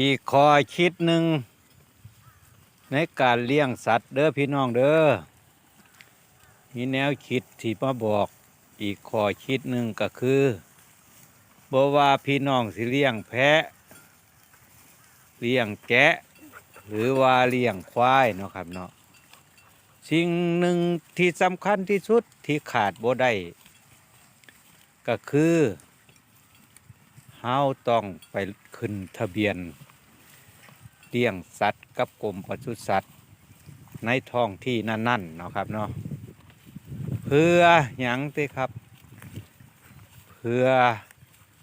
อีกคอคิดหนึ่งในการเลี้ยงสัตว์เด้อพี่น้องเด้อมีแนวคิดที่มาบอกอีกคอคิดหนึ่งก็คือบ่ว่าพี่น้องสิเลี้ยงแพะ เลี้ยงแกะ หรือว่าเลี้ยงควายเนาะครับเนาะสิ่งหนึ่งที่สำคัญที่สุดที่ขาดบ่ได้ก็คือ เฮาต้องไปขึ้นทะเบียนเลี้ยงสัตว์กับกรมปศุสัตว์ในท้องที่นั่นๆเนาะครับเนาะเพื่อหยังติครับ เพื่อ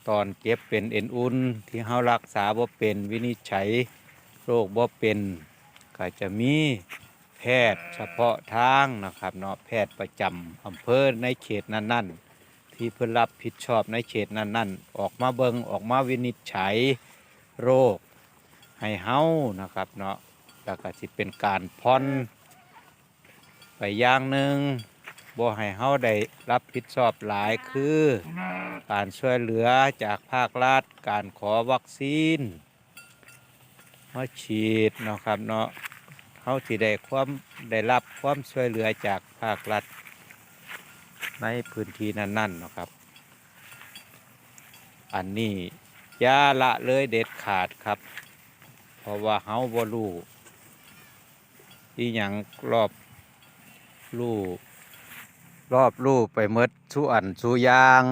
ตอนเจ็บเป็นเอ็นอุ่นที่เฮารักษาบ่เป็นวินิจฉัยโรคบ่เป็นก็จะมีแพทย์เฉพาะทางนะครับเนาะแพทย์ประจำอำเภอในเขตนั้นๆ ที่เพื่อรับผิดชอบในเขตนั้นๆ ออกมาเบิงออกมาวินิจฉัยโรคให้เฮานะครับเนาะแล้วก็สิเป็นการพ่อนไปอย่างหนึ่งบ่ให้เฮาได้รับผิดชอบหลายคือ การช่วยเหลือจากภาครัฐการขอวัคซีนมาฉีดเนาะครับเนาะเขาสิได้ความได้รับความช่วยเหลือจากภาครัฐ ในพื้นที่นั่นๆเนะครับ อันนี้อยาละเลยเด็ดขาดครับ เพราะว่าเฮาบ่รู้ที่หยังรอบรูรอบรูไปเมดสู้อันสู้ยาง